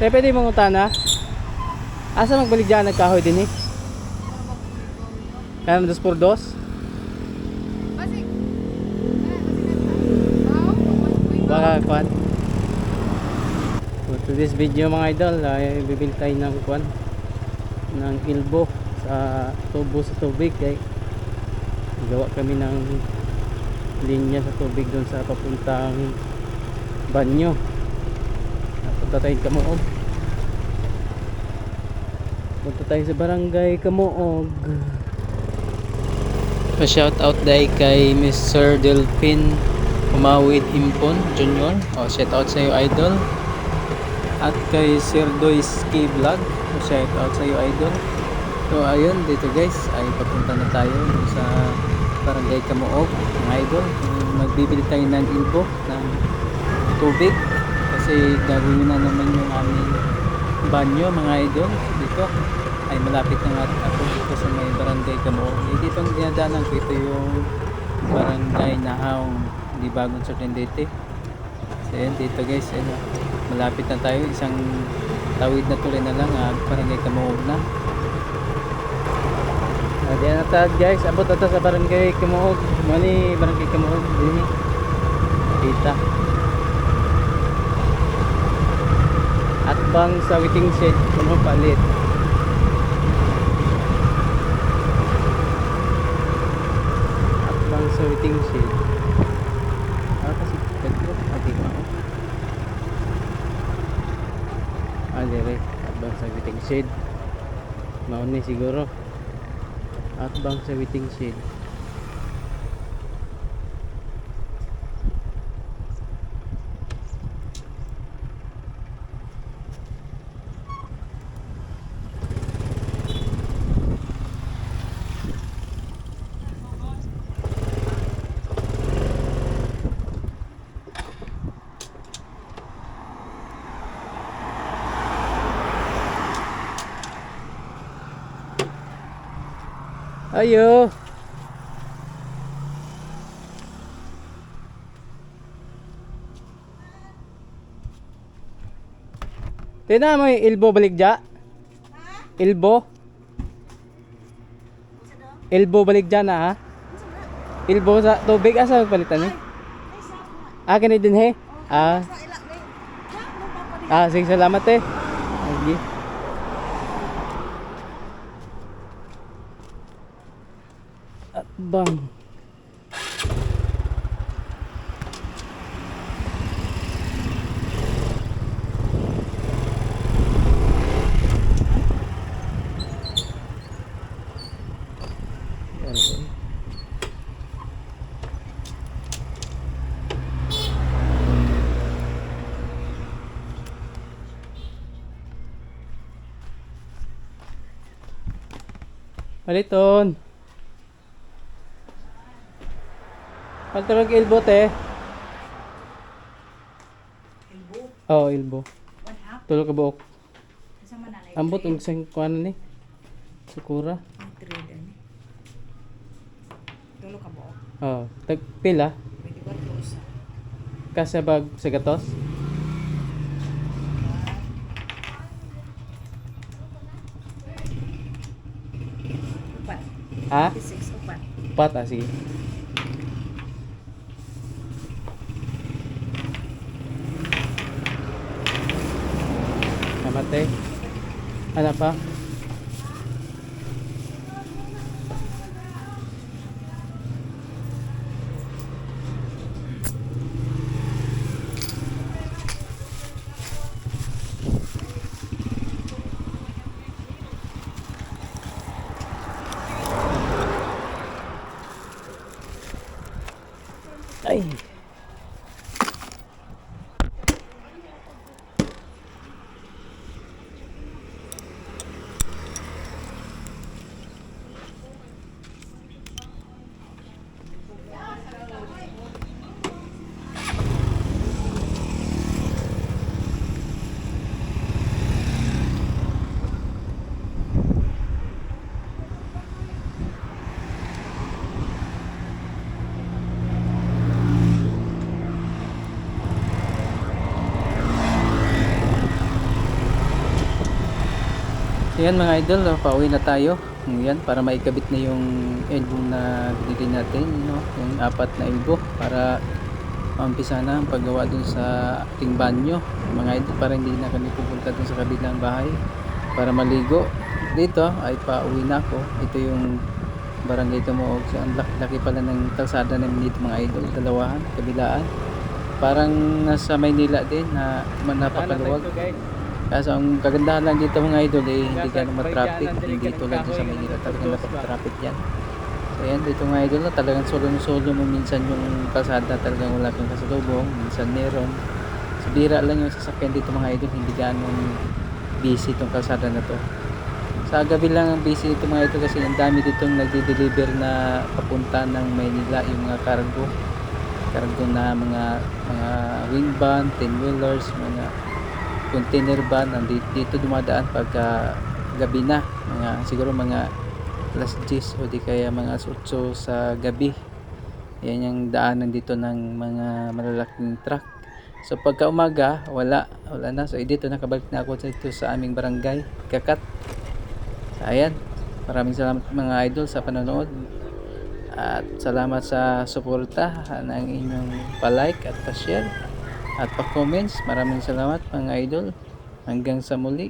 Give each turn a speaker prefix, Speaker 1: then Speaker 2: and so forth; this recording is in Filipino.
Speaker 1: Te, pwede mong utana? Asa magbalik dyan nagkahoy din eh? Kaya dos por dos? Baka kwan. So to this video mga idol, ay bibili tayo ng kwan ng ilbo sa tubo sa tubig kay gawa kami ng linya sa tubig doon sa papuntang banyo. Punta tayo Kamuog. Punta tayo sa barangay Kamuog. Pa-shout out dahil kay Mr. Delphin Umawid Impon Junior. O, shout out sa iyo idol. At kay Sir Doy Ski Vlog. O, shout out sa iyo idol. So ayun dito guys ay papunta na tayo sa Barangay Kamuog mga idol. Magbibili tayo ng ilbo ng tubig kasi gagawin na naman yung aming banyo mga idol dito ay malapit na nga ako dito sa may barangay Kamuog. Eh, dito ang dinadaanan ko ito yung barangay Nahaong di bagong Sorprendente. So yun dito guys, ayun, malapit na tayo isang tawid na tuloy na lang ah, barangay Kamuog na. Uh, diyan na tayo guys, abot na tayo sa barangay Kamuog. Mani barangay Kamuog din. Kita. At bang sa waiting shed kuno palit. At bang sa waiting shed. Ah, kasi daglo. Ati ko. Ah, dire. At bang sa waiting shed. Mauni siguro. At bang sa waiting shed. Ayo. Tina mo yung ilbo baligja? Ilbo? Ilbo baligja na ha? Ilbo sa tubig asa magpalitan ni? Ah, kani din he? Ah. Ah, sige salamat eh. Sige. At bang. Paliton. Pagturog ilbo te.
Speaker 2: Ilbo,
Speaker 1: Oo, oh, ilbo.
Speaker 2: one half.
Speaker 1: Tulo ka buok. Ambot ang sang kuan ni. Sukura.
Speaker 2: Trade ani. Tulo ka buok.
Speaker 1: Oh, tag pila
Speaker 2: 24 usa.
Speaker 1: kasabag sa gatos.
Speaker 2: Upat.
Speaker 1: Ha?
Speaker 2: 56 upat.
Speaker 1: Pat ah, sige. Namate. Ano pa? Ay.
Speaker 3: Yan mga idol, pauwi na tayo. Yan, para maikabit na yung elbow na binili natin, no? yung apat na elbow para maumpisa na ang paggawa dun sa ating banyo. Mga idol, para hindi na kami pupunta dun sa kabilang bahay para maligo. Dito ay pauwi na ako. Ito yung barangay Tumuog. So, ang laki-laki pala ng kalsada namin dito mga idol. Dalawahan, kabilaan. Parang nasa Maynila din na napakaluwag. Kaso ang kagandahan lang dito mga idol eh, hindi ka naman traffic, hindi tulad sa Manila talagang napaka-traffic yan. So yan dito mga idol na talagang solo-solo mo minsan yung kalsada talagang wala kang kasalubong, minsan meron. So bira lang yung sasakyan dito mga idol, hindi ganong busy itong kalsada na to. Sa gabi lang ang busy dito mga idol kasi ang dami ditong nagde-deliver na papunta ng Maynila yung mga cargo cargo na mga mga wing van, 10 wheelers, mga container van nandito dito dumadaan pagka gabi na. Mga siguro mga alas 10 o di kaya mga alas 8 sa gabi. Yan yung daanan dito ng mga malalaking truck. So pagka umaga wala wala na. So dito nakabalik na ako dito sa aming barangay kakat. So, ayan. Maraming salamat mga idol sa panonood. At salamat sa suporta. Ng inyong pa-like at pa-share at pa-comments. Maraming salamat mga idol. Hanggang sa muli.